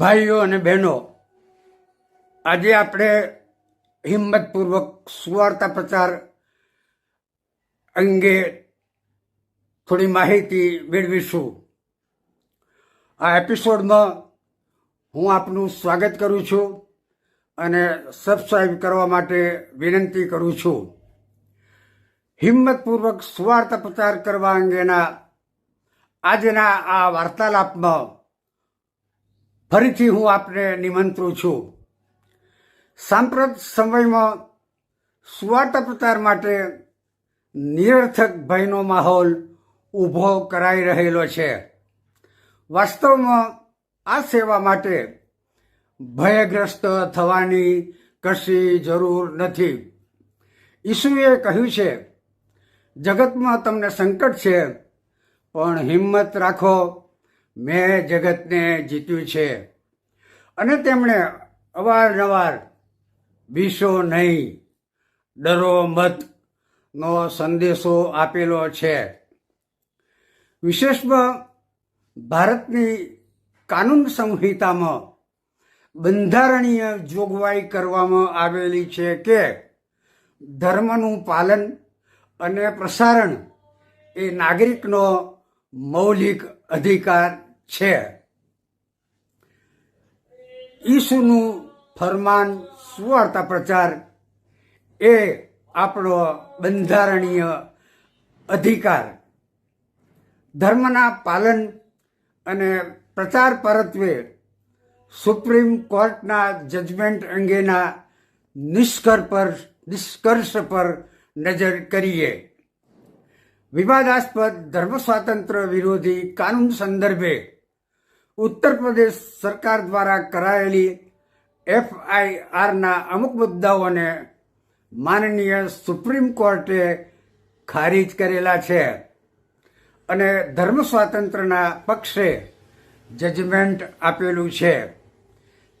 ભાઈઓ અને બહેનો, આજે આપણે હિંમતપૂર્વક સુવાર્તા પ્રચાર અંગે થોડી માહિતી મેળવીશું. આ એપિસોડમાં હું આપનું સ્વાગત કરું છું અને સબસ્ક્રાઈબ કરવા માટે વિનંતી કરું છું. હિંમતપૂર્વક સુવાર્તા પ્રચાર કરવા અંગેના આજના આ વાર્તાલાપમાં ફરીથી હું આપને નિમંત્રું છું. સાંપ્રત સમયમાં સુવાર્તા પ્રચાર માટે નિરર્થક ભયનો માહોલ ઊભો કરાઈ રહેલો છે. વાસ્તવમાં આ સેવા માટે ભયગ્રસ્ત થવાની કશી જરૂર નથી. ઈસુએ કહ્યું છે, જગતમાં તમને સંકટ છે, પણ હિંમત રાખો. મેં જગતને જીત્યું છે. અને તેમણે અવારનવાર બીસો નહીં, ડરો મત નો સંદેશો આપેલો છે. વિશેષમાં ભારતની કાનૂન સંહિતામાં બંધારણીય જોગવાઈ કરવામાં આવેલી છે કે ધર્મનું પાલન અને પ્રસારણ એ નાગરિકનો મૌલિક અધિકાર છે. ઈસુનું ફરમાન સુવાર્તા પ્રચાર એ આપણો બંધારણીય અધિકાર. ધર્મના પાલન અને પ્રચાર પરત્વે સુપ્રીમ કોર્ટના જજમેન્ટ અંગેના નિષ્કર્ષ પર નિષ્કર્ષ પર નજર કરીએ. વિવાદાસ્પદ ધર્મ સ્વાતંત્ર્ય વિરોધી કાનૂન સંદર્ભે ઉત્તર પ્રદેશ સરકાર દ્વારા કરાયેલી એફઆઈઆરના અમુક મુદ્દાઓને માનનીય સુપ્રીમ કોર્ટે ખારીજ કરેલા છે અને ધર્મ સ્વાતંત્ર્યના પક્ષે જજમેન્ટ આપેલું છે.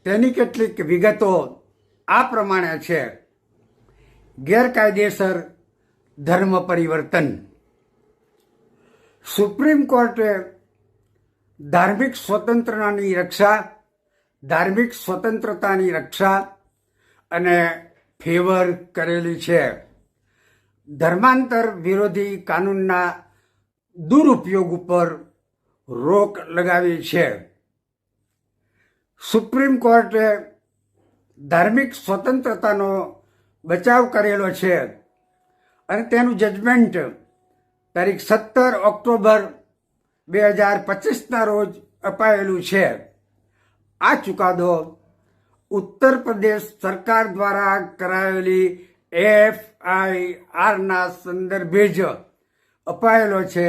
તેની કેટલીક વિગતો આ પ્રમાણે છે. ગેરકાયદેસર ધર્મ પરિવર્તન. સુપ્રીમ કોર્ટે ધાર્મિક સ્વતંત્રતાની રક્ષા, ધાર્મિક સ્વતંત્રતાની રક્ષા અને ફેવર કરેલી છે. ધર્માંતર વિરોધી કાનૂનના દુરુપયોગ ઉપર રોક લગાવી છે. સુપ્રીમ કોર્ટે ધાર્મિક સ્વતંત્રતાનો બચાવ કરેલો છે અને તેનું જજમેન્ટ તારીખ સત્તર ઓક્ટોબર બે હજાર પચીસના રોજ અપાયેલું છે. આ ચુકાદો ઉત્તર પ્રદેશ સરકાર દ્વારા કરાયેલી એફ આઈ આરના સંદર્ભે જ અપાયેલો છે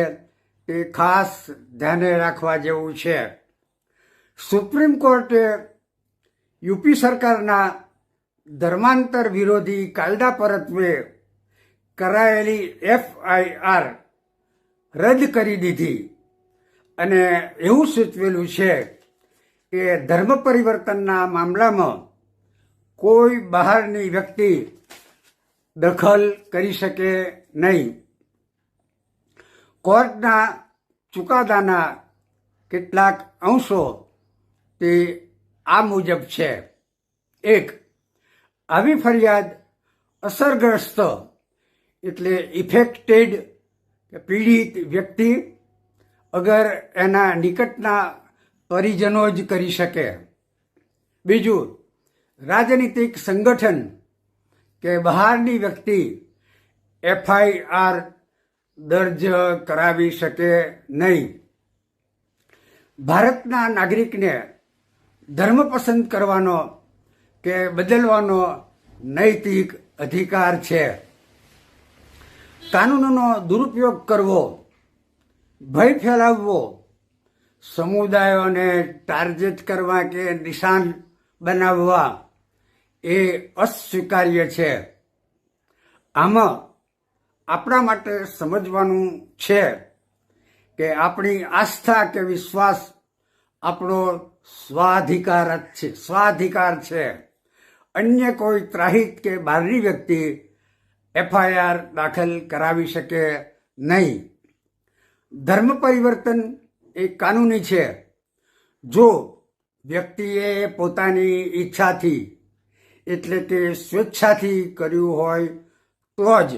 તે ખાસ ધ્યાને રાખવા જેવું છે. સુપ્રીમ કોર્ટે યુપી સરકારના ધર્માંતર વિરોધી કાયદા પરત્વે કરાયેલી એફઆઈઆર રદ કરી દીધી. અને એવું સૂચવેલું છે કે ધર્મ પરિવર્તનના મામલામાં કોઈ બહારની વ્યક્તિ દખલ કરી શકે નહીં. કોર્ટના ચુકાદાના કેટલાક અંશો તે આ મુજબ છે. એક, આવી ફરિયાદ અસરગ્રસ્ત એટલે ઇફેક્ટેડ કે પીડિત વ્યક્તિ અગર એના નિકટના પરિજનો જ કરી શકે. બીજું, રાજનીતિક સંગઠન કે બહારની વ્યક્તિ એફઆઈઆર દર્જ કરાવી શકે નહીં. ભારતના નાગરિકને ધર્મ પસંદ કરવાનો કે બદલવાનો નૈતિક અધિકાર છે. કાનૂનનો દુરુપયોગ કરવો, ભય ફેલાવવો, સમુદાયોને ટાર્ગેટ કરવા કે નિશાન બનાવવા એ અસ્વીકાર્ય છે. આમાં આપણા માટે સમજવાનું છે કે આપણી આસ્થા કે વિશ્વાસ આપણો સ્વાધિકાર છે સ્વાધિકાર છે. અન્ય કોઈ ત્રાહિત કે બહારની વ્યક્તિ એફઆઈઆર દાખલ કરાવી શકે નહીં. ધર્મ પરિવર્તન એ કાનૂની છે. જો વ્યક્તિએ પોતાની ઈચ્છાથી, એટલે કે સ્વેચ્છાથી કર્યું હોય તો જ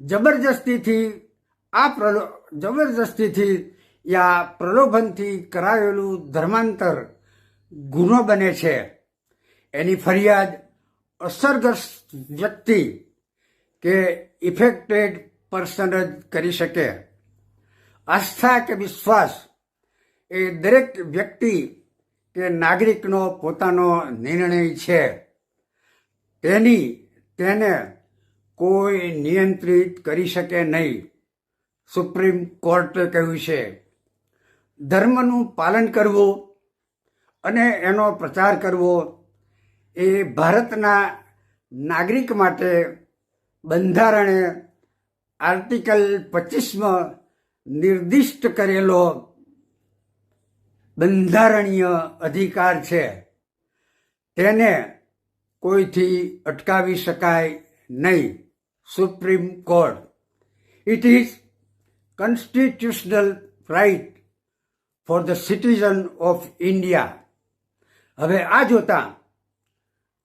જબરજસ્તીથી આ પ્રલો, જબરજસ્તીથી યા પ્રલોભનથી કરાયેલું ધર્માંતર ગુનો બને છે. એની ફરિયાદ અસરગ્રસ્ત વ્યક્તિ કે ઇફેક્ટેડ પર્સન જ કરી શકે. આસ્થા કે વિશ્વાસ એ દરેક વ્યક્તિ કે નાગરિકનો પોતાનો નિર્ણય છે. તેની, તેને કોઈ નિયંત્રિત કરી શકે નહીં. સુપ્રીમ કોર્ટે કહ્યું છે, ધર્મનું પાલન કરવું અને એનો પ્રચાર કરવો એ ભારતના નાગરિક માટે બંધારણે આર્ટિકલ પચીસમાં નિર્દિષ્ટ કરેલો બંધારણીય અધિકાર છે. તેને કોઈથી અટકાવી શકાય નહીં. Supreme court it is constitutional right for the citizen of India હવે આ જોતા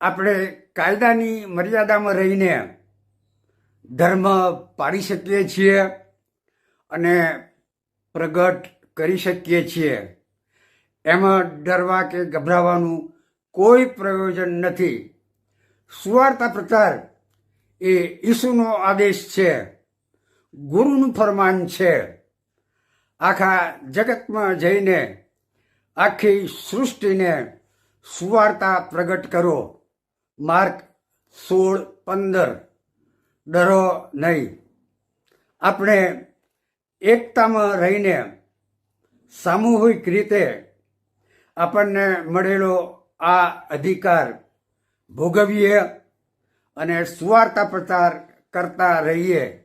આપણે કાયદાની મર્યાદામાં રહીને ધર્મ પાડી શકીએ છીએ અને પ્રગટ કરી શકીએ છીએ. એમાં ડરવા કે ગભરાવાનું કોઈ પ્રયોજન નથી. સુવાર્તા પ્રચાર એ ઈસુનો આદેશ છે. ગુરુનું ફરમાન છે. આખા જગતમાં જઈને, આખી સૃષ્ટિને સુવાર્તા પ્રગટ કરો. માર્ક સોળ પંદર. ડરો નહીં. આપણે એકતામાં રહીને સામૂહિક રીતે આપણને મળેલો આ અધિકાર ભોગવીએ અને સુવાર્તા પ્રચાર કરતા રહીએ.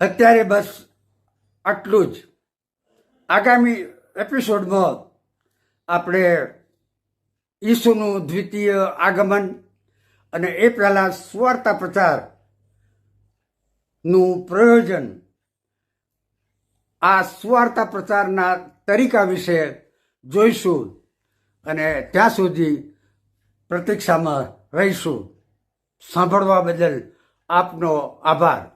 અત્યારે બસ આટલું જ. આગામી એપિસોડમાં આપણે ઈસુનું દ્વિતીય આગમન અને એ પહેલાં સુવાર્તા પ્રચારનું પ્રયોજન આ સુવાર્તા પ્રચારના તરીકા વિશે જોઈશું અને ત્યાં સુધી પ્રતીક્ષામાં રહીશું. સાંભળવા બદલ આપનો આભાર.